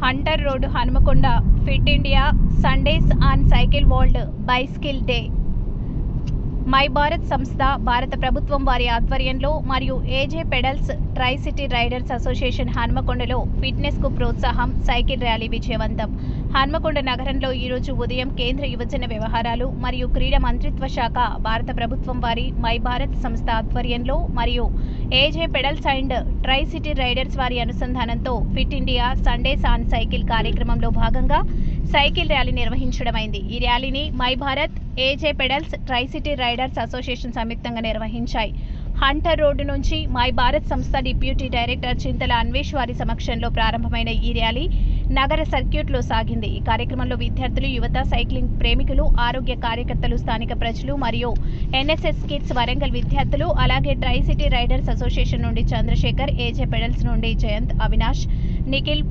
Hunter road Hanumakonda fit India Sundays on cycle world bicycle day. My Bharat సంస్థ భారత ప్రభుత్వం వారి ఆధ్వర్యంలో మరియు AJ pedals tri city riders association హన్మకొండలో ఫిట్నెస్కు ప్రోత్సాహం సైకిల్ ర్యాలీ విజయవంతం. హన్మకొండ నగరంలో ఈరోజు ఉదయం కేంద్ర యువజన వ్యవహారాలు మరియు క్రీడా మంత్రిత్వ శాఖ భారత ప్రభుత్వం వారి మై భారత్ సంస్థ ఆధ్వర్యంలో మరియు AJ pedals and tri city riders వారి అనుసంధానంతో fit India Sunday San cycle కార్యక్రమంలో భాగంగా సైకిల్ ర్యాలీ నిర్వహించడమైంది. ఈ ర్యాలీని my Bharat AJ pedals tri city riders association సంయుక్తంగా నిర్వహించాయి. హంటర్ రోడ్డు నుంచి మై భారత్ సంస్థ డిప్యూటీ డైరెక్టర్ చింతల అన్వేష్ వారి సమక్షంలో ప్రారంభమైన ఈ ర్యాలీ నగర సర్క్యూట్లో సాగింది. ఈ కార్యక్రమంలో విద్యార్థులు యువత సైక్లింగ్ ప్రేమికులు ఆరోగ్య కార్యకర్తలు స్థానిక ప్రజలు మరియు ఎన్ఎస్ఎస్ కిడ్స్ వరంగల్ విద్యార్థులు అలాగే ట్రై సిటీ రైడర్స్ అసోసియేషన్ నుండి చంద్రశేఖర్ ఏజే పెడల్స్ నుండి జయంత్ అవినాష్ నిఖిల్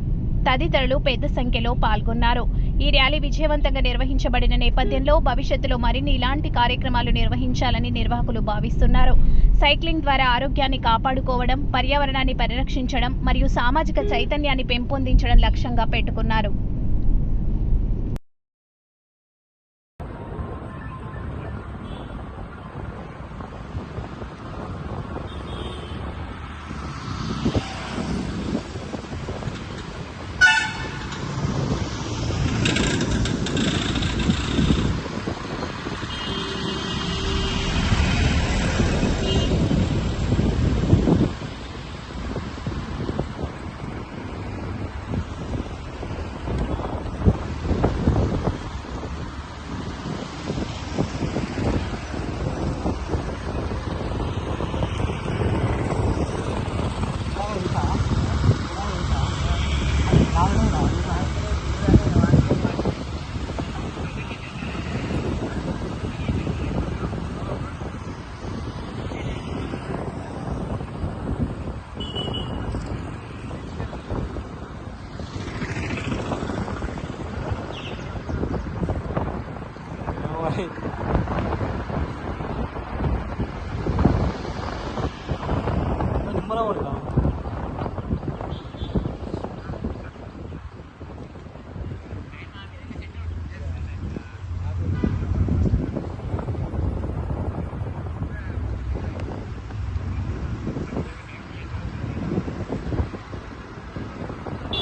తదితరులు పెద్ద సంఖ్యలో పాల్గొన్నారు. ఈ ర్యాలీ విజయవంతంగా నిర్వహించబడిన నేపథ్యంలో భవిష్యత్తులో మరిన్ని ఇలాంటి కార్యక్రమాలు నిర్వహించాలని నిర్వాహకులు భావిస్తున్నారు. సైక్లింగ్ ద్వారా ఆరోగ్యాన్ని కాపాడుకోవడం పర్యావరణాన్ని పరిరక్షించడం మరియు సామాజిక చైతన్యాన్ని పెంపొందించడం లక్ష్యంగా పెట్టుకున్నారు. 아니 눈물 나버린다.